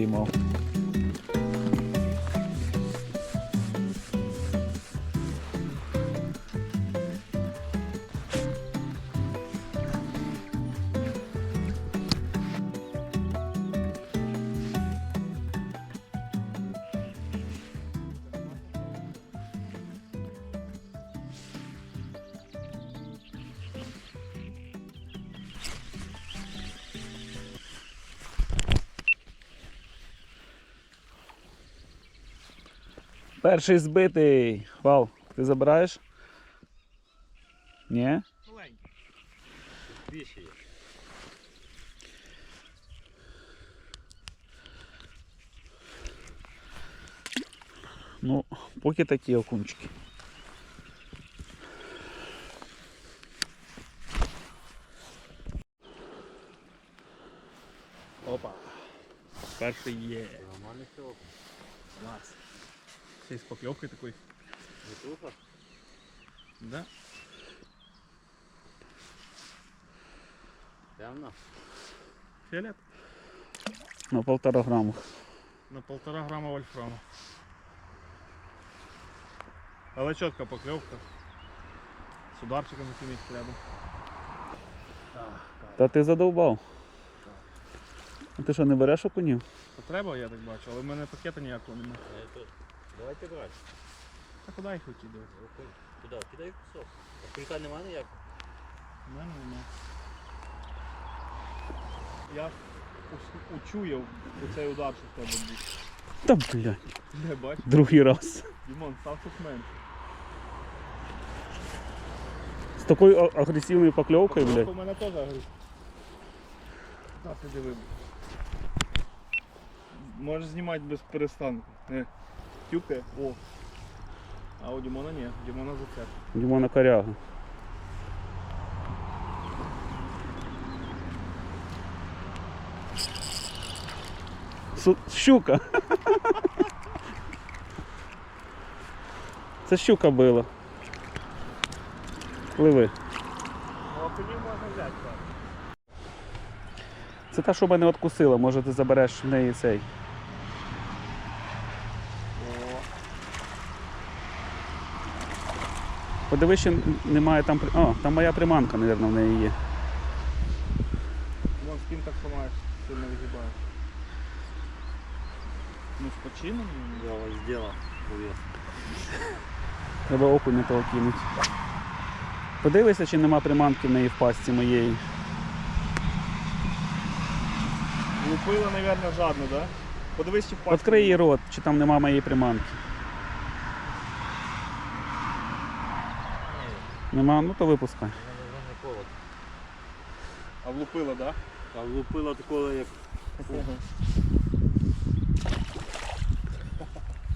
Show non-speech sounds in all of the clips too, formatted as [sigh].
Я Перший збитий. Вал, ти забираєш? Ні? Маленький. Більше є. Ну, поки такі окунчики. Опа. Перший є. Нормальний строк. Клас. Ще й з покльовкою такою. Вітруха? Да? Темно. Фіолет. На полтора грамах. На полтора грама вольфраму. Але чітка покльовка. З ударчиком якимось рядом. Та ти задовбав. А ти що, не береш окунів? То треба, я так бачу, але в мене пакета ніякого немає. Давайте брати. Та куди їх? Окунь. Куди? Кидай кусок. А кулька нема ніяк? У мене немає. Я учуяв оцей удар, що в тебе був. Та блядь, Не бачиш? другий раз. Дімон, став тут менше. З такою а- агресивною покльовкою, блядь. У мене теж агресив. Так, ти диви. Можеш знімати без перестанку. Не. Тюкає. О. А у Дімона ні, Дімона зацеп. Дімона коряга. Су- Щука. Це щука била. Пливи. Ну, окунів можна взяти, так. Це та, що мене откусила, може ти забереш в неї цей. Подивись, ще немає там. О, там моя приманка, мабуть, в неї є. Вон спин так сломаєш, сильно вигибаєш. Ну, з почином? Я вас зробив. Треба окуня того кинути. Подивися, чи нема приманки в неї в пастці моєї. Лупила, мабуть, жадно, да? Подивись, чи в пасті Відкрий її рот, чи там нема моєї приманки. Нема, ну то випускай. А влупила, да? А влупила такого, як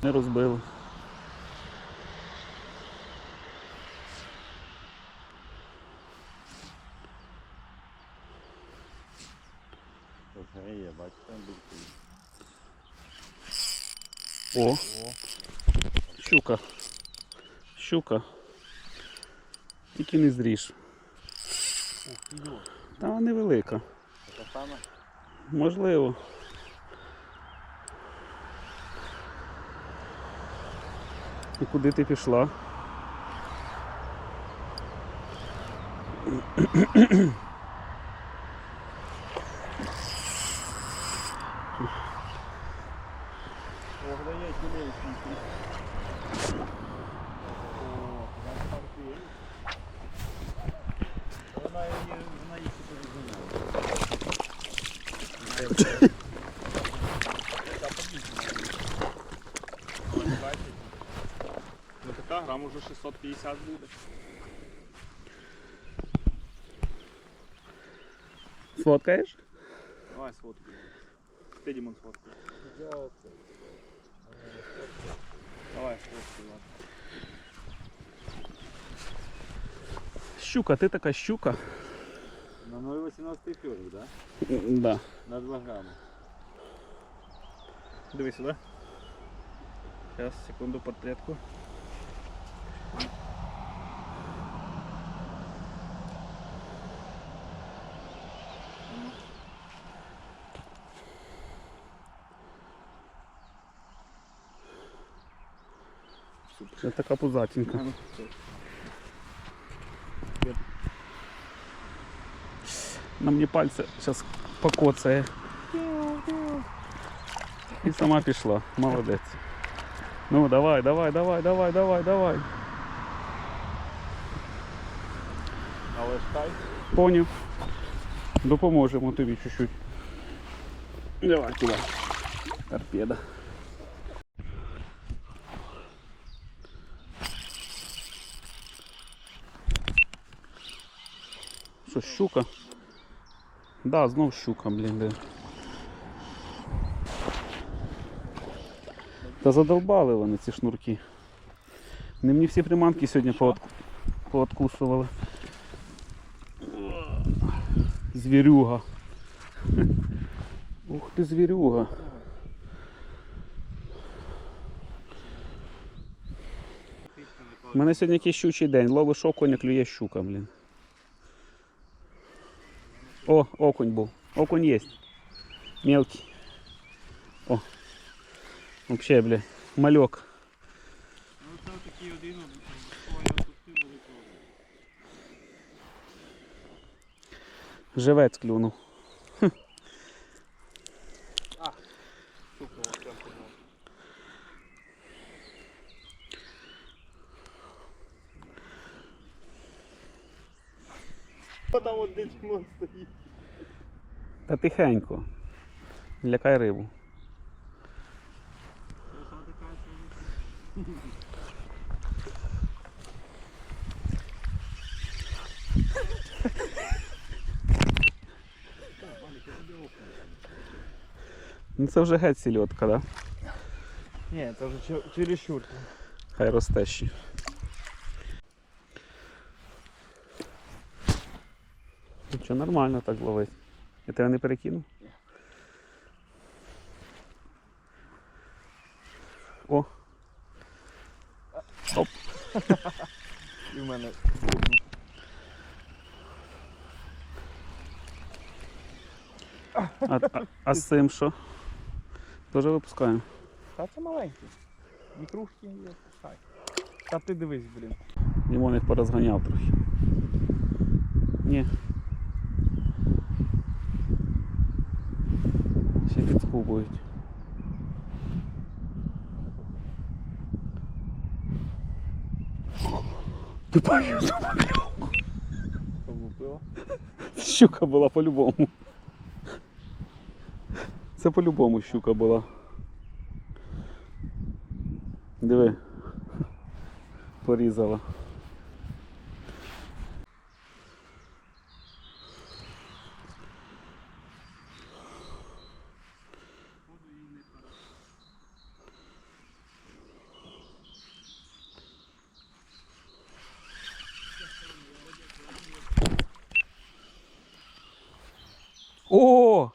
Не розбили. Є, бачите, там. О. Щука. Щука. Тільки не зріж. Та невелика. Можливо. І куди ти пішла? Ну така грам уже 650 буде. Сфоткаєш? Давай сфоткай. Ти Дімон сфоткай. Давай сфоткай, ладно. Щука, ти така щука. На 0,18 фьорик, да? Да. На 2 грами. Диви сюди. Зараз, секунду, портрятку. Це така позатінка. Ну, На мені пальці зараз покоцає. І сама пішла. Молодець. Ну давай, давай, давай, давай, давай, давай. Але ж хай. Поняв. Допоможемо тобі чуть-чуть. Давай туди. Торпеда. Що, щука? Да, знов щука, блін, де. Та задолбали вони ці шнурки. Не мені всі приманки сьогодні поот... пооткусували. Звірюга. [laughs] Ух ти звірюга. У мене сьогодні якийсь щучий день. Ловиш окуня, клює щука, блін. О, окунь був. Окунь є. Мелкий. О. Вообще, бля. Мальок. Ну це такий один, Живець клюнув. О, Там от де Дімон стоїть. Та тихенько. Лякай рибу. Ну це вже геть сільотка, да? Ні, це вже чер- чересчур. Хай росте ще. Що, нормально так ловить. Я тебе не перекинув? О, І в мене а, а, а з цим що? Теж випускаємо. Та це маленький. Мікрушки є, хай. Та ти дивись, блін. Їх порозганяв трохи. Ні. Підскубують. Ти бачив, Облупила. щука була по-любому. Це по-любому щука була. Диви. Порізала. О!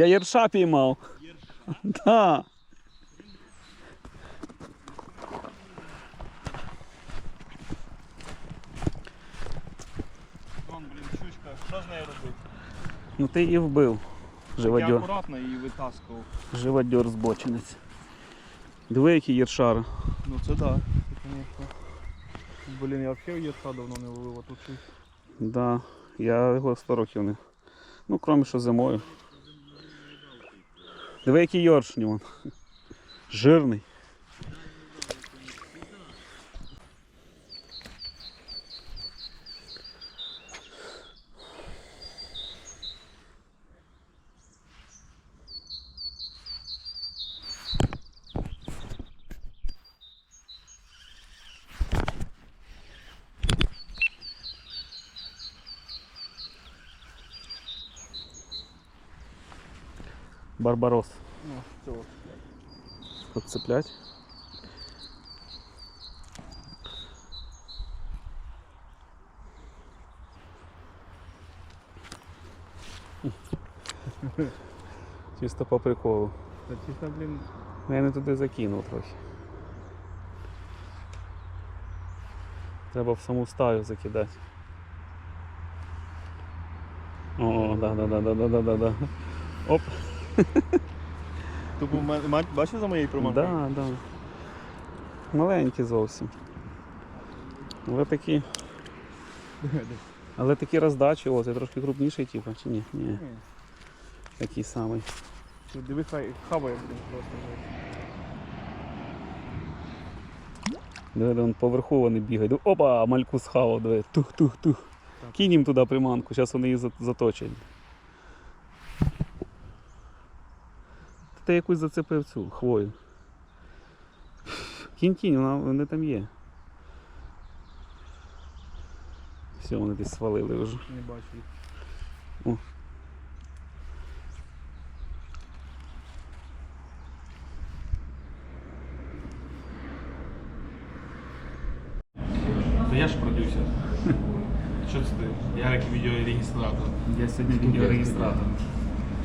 Я єрша піймав. [laughs] Да. Вон, блін, щучка. Що з нею робити? Ну ти її вбив. Я Живодьор. акуратно її витаскував. Живодьор збочинець. Диви, який єршар. Ну це да, це, конечно. Блін, я взагалі єрша давно не ловив, а тут щось. Да. Я його 100 років не. Ну, крім що зимою. Диви який йорш йоршні вон. Жирний. Барбарос. Ну, Подцеплять. [laughs] Чисто по приколу. Да чисто, блин. Наверное, ну, не туди закинув трохи. Треба в саму стаю закидати. О, да-да-да-да-да-да-да-да. Оп! Тупо бачив за моєю приманкою? Да, да. Маленькі зовсім. Але такі. Але такі роздачі, о, це трошки крупніший, типу, чи ні? Ні, такий самий. Диви, хай хаває, просто. Диви, він поверху вони бігають. Опа, мальку схавав, диви. Тух-тух-тух. Так. Кинь туди приманку, зараз вони її заточать. Ти якусь зацепив цю хвою. Кінь кінь, вона вони там є. Все, вони десь свалили вже. Не бачу. О. Та я ж продюсер. Що це ти? Я як відеореєстратор. Я сьогодні відеореєстратор.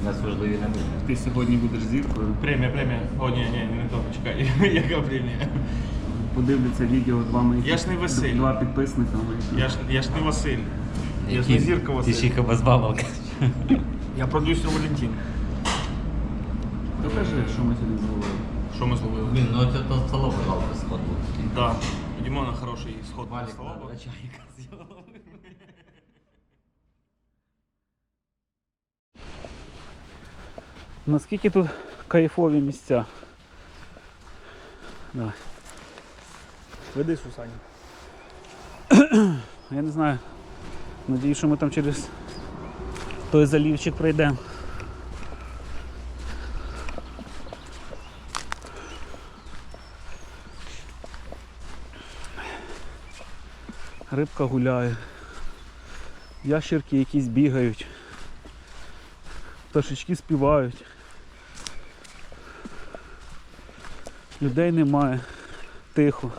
Нас важливі не буде. Ти сьогодні будеш зіркою. Премія, премія. О, ні, ні, не то, чекай. [laughs] Яка премія? Подивляться відео два моїх Я ж не Василь. два підписника. моїх. Я ж, я ж не Василь. Я ж не зірка Ти ще й кабазбамалка. Я продюсер Валентин. Покажи, що ми сьогодні зробили. Що ми зловили? Блін, ну це то столов, пожалуйста, сход був. Да. У Дімона хороший сход на Валік на чайка зробив. Наскільки тут кайфові місця. Давай. Веди Сусані. Я не знаю. Надіюсь, що ми там через той залівчик пройдемо. Рибка гуляє. Ящерки якісь бігають. Пташечки співають. Людей немає. Тихо.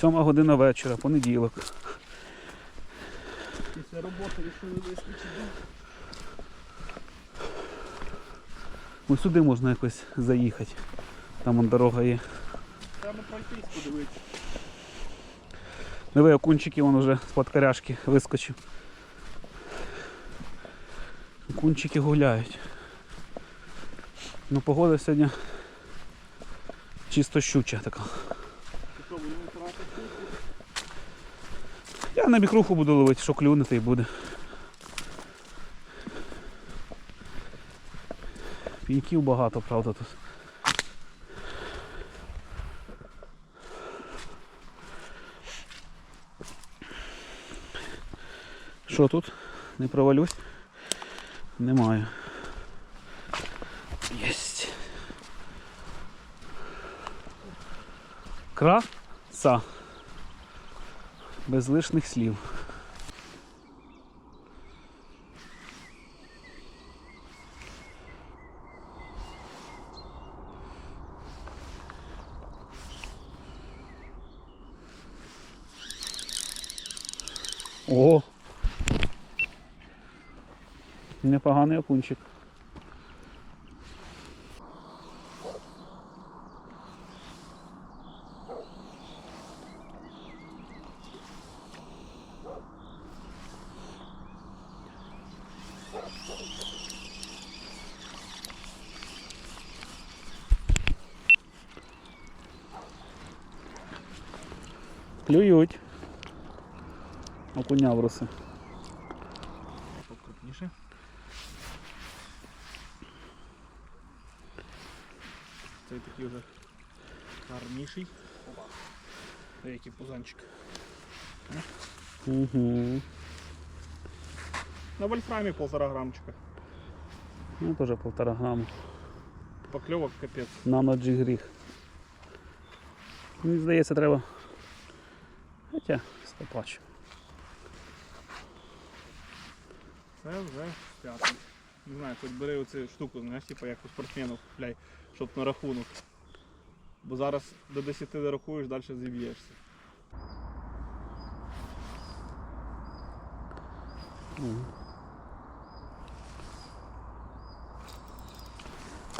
Сьома година вечора, понеділок. Після роботи вирішили вискочити. Ось сюди можна якось заїхати. Там вон дорога є. Треба пройтись, подивитися. Диви, окунчики вон уже з-под коряшки вискочив. Окунчики гуляють. Ну погода сьогодні чисто щуча така. Я на бікруху буду ловити, що клюне, то буде. Піньків багато, правда, тут. Що тут? Не провалюсь? Немає. Краса. Без лишних слів. О! Непоганий окунчик. Клюють. Окунявруси. Покрупніше. Цей такий вже гарніший. Опа. Який пузанчик. Угу. На вольфрамі полтора грамчика. Ну, теж полтора грама. Покльовок капець. Нано G гріх. Мені здається, треба. Хоча, побачу. Це вже п'ятий. Не знаю, хоч бери оцю штуку, знаєш, типу як у спортсменів купляй, щоб на рахунок. Бо зараз до 10 дорахуєш, далі зіб'єшся.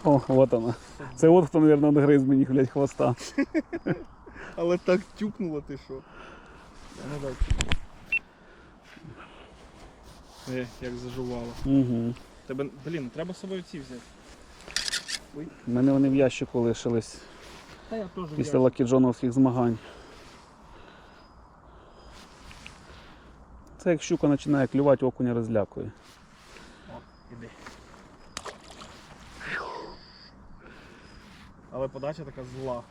О, от вона. Це от хто, мабуть, нагриз мені, блядь, хвоста. [laughs] Але так тюкнуло ти що. Е, як зажувало. Угу. Тебе, блін, треба з собою ці взяти. У мене вони в ящику лишились. Та я теж після лакіджоновських змагань. Це як щука починає клювати, окуня розлякує. О, іди. Але подача така зла.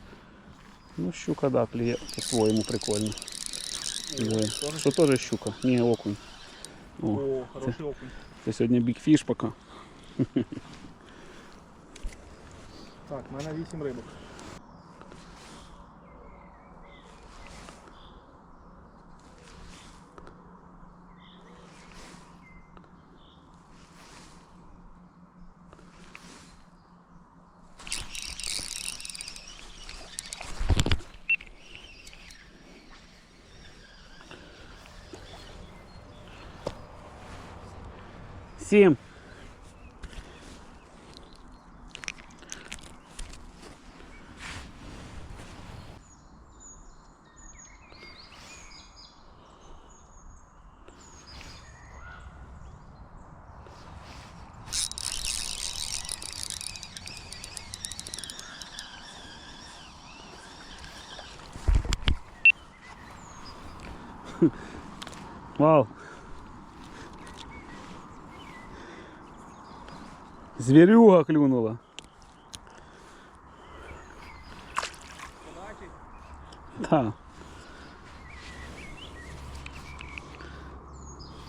Ну, щука, да, клює по-своєму прикольно. Що теж щука? Ні, окунь. О, О, хороший окунь. це сьогодні бікфіш поки. Так, в мене 8 рибок. see him. [laughs] wow Зверюга клюнула. Да.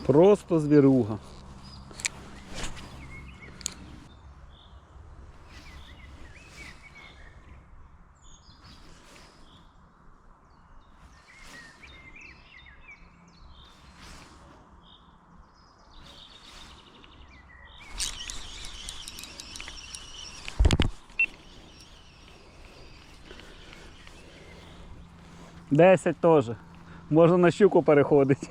Просто зверюга. 10 теж. Можна на щуку переходити.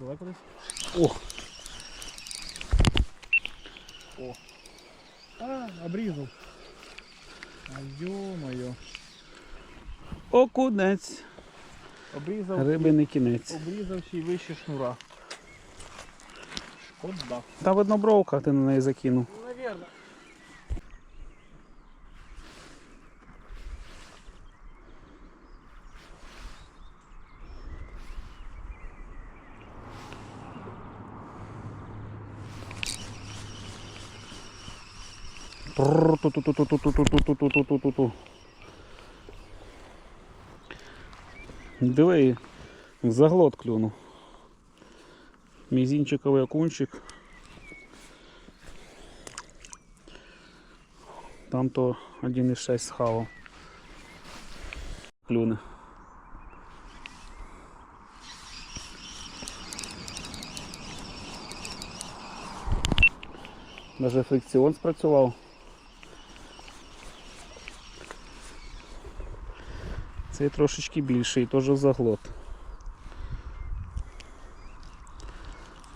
Давай кудись. О! О! А, обрізав. А йо-моє. окунець. Обрізав, Риби не кінець. обрізав ще й вище шнура. Шкода. Та видно бровка ти на неї закинув. Наверно. Прррр, ту-ту-ту-ту-ту-ту-ту-ту-ту-ту-ту-ту-ту. Диви, заглот клюнув. Мізінчиковий окунчик. Там то 1,6 схавав. Клюне. Даже фрикціон спрацював. Цей трошечки більший, теж заглот.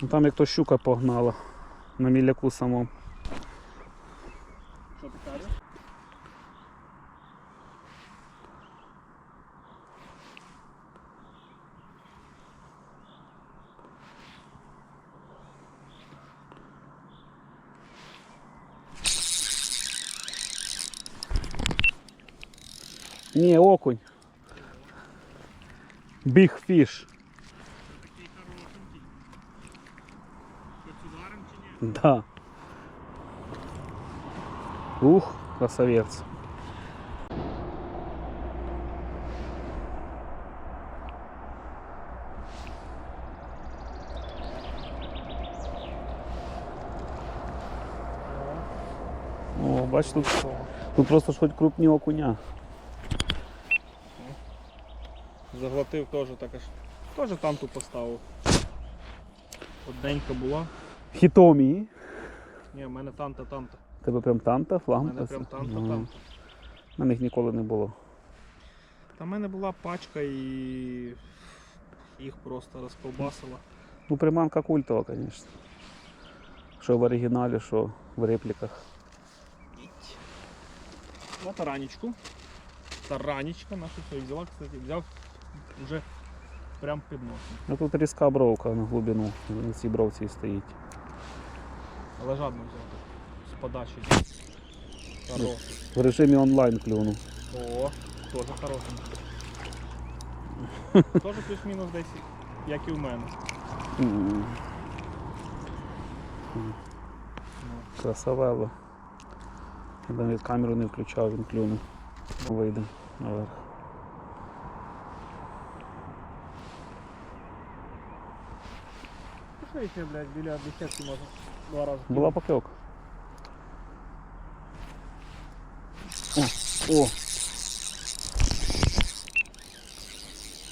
Ну, Там як то щука погнала на міляку самому. Що ти кажеш? Ні, окунь. Big fish. Такий хорошенький. Хоч ударом чи ні? Да. Ух, красавець. О, бач, тут, тут просто ж хоч крупні окуня. Заглотив теж так аж. Теж танту поставив. Одненька була. Хітомі. Ні, в мене танта-танта. Тебе прям танта, флагман? У мене прям Ну, танта-танта. На них ніколи не було. Та в мене була пачка і їх просто розковбасила. Ну, приманка культова, звісно. Що в оригіналі, що в репліках. на таранічку. Таранічка наша все взяла, кстати, взяв вже прям під носом. Ну тут різка бровка на глибину. На цій бровці і стоїть. Але жадно взяв так, з подачі. Хороший. В режимі онлайн клюнув. О, теж хороший. [laughs] Теж плюс-мінус десь, як і в мене. М, Ну, Красавело. Я навіть камеру не включав, він клюнув. Вийде наверх. Ще, блядь, біля десятки можна два рази. Була покльовка. О, о.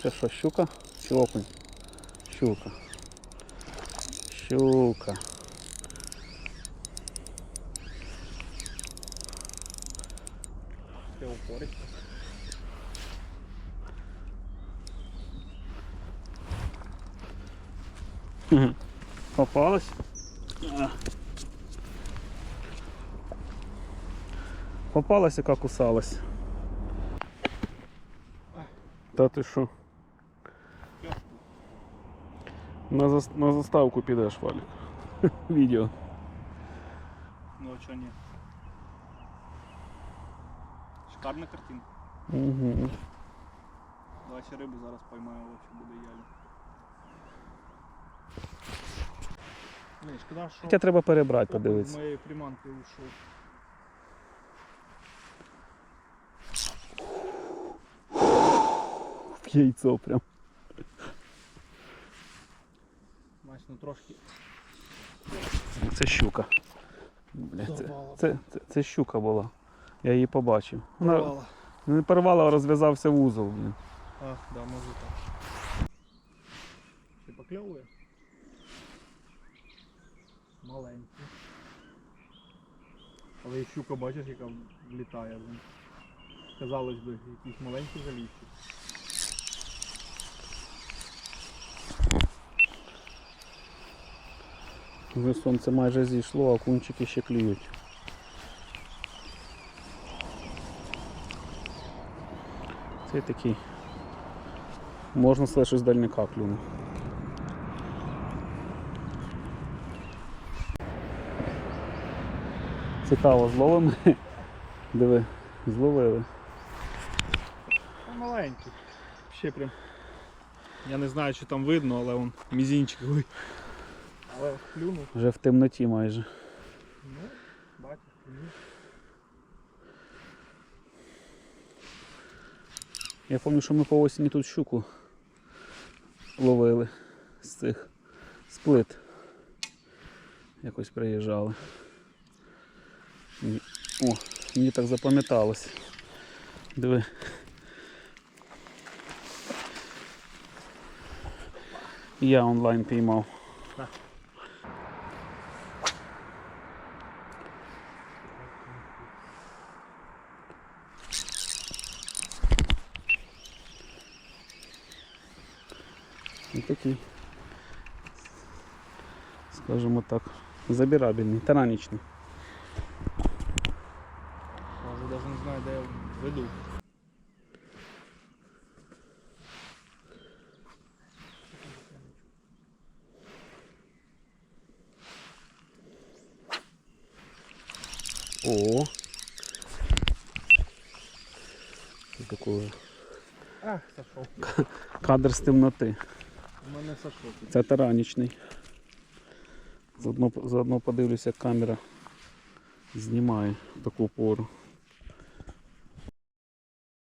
Це що, щука чи окунь? Щука. Щука. Попалась? А. Попалась, яка кусалась. Та ти що? На, зас... на заставку підеш, Валік. [laughs] Відео. Ну а чого ні? Шикарна картинка. Угу. Давай ще рибу зараз поймаю, вообще буде ялі. Не, шкода, що Хоча треба перебрати, подивитися. моєї приманки ушов. В яйцо прям. Значить, ну трошки Це щука. Бля, це, Порвала. це, це, це щука була. Я її побачив. Вона порвала. не порвала, а розв'язався вузол. Блін. А, да, може так. Ти покльовує? Маленький. Але і щука, бачиш, яка влітає. Казалось би, якийсь маленький залівчик. Вже сонце майже зійшло, а кунчики ще клюють. Це такий. Можна сказати, що з дальника клюнув. Цікаво, зловимо. Диви, зловили. Маленький. Ще прям. Я не знаю, чи там видно, але он мізінчик. Але клюнув. Вже в темноті майже. Ну, бачиш, клюнув. Я пам'ятаю, що ми по осені тут щуку ловили з цих сплит. Якось приїжджали. І- О, мені так запам'яталось. Диви. Я онлайн піймав. Так. І такий. Скажімо так, забирабельний, таранічний. Кадр з темноти. У мене сашок. Це таранічний. Заодно, заодно подивлюся, як камера знімає таку пору.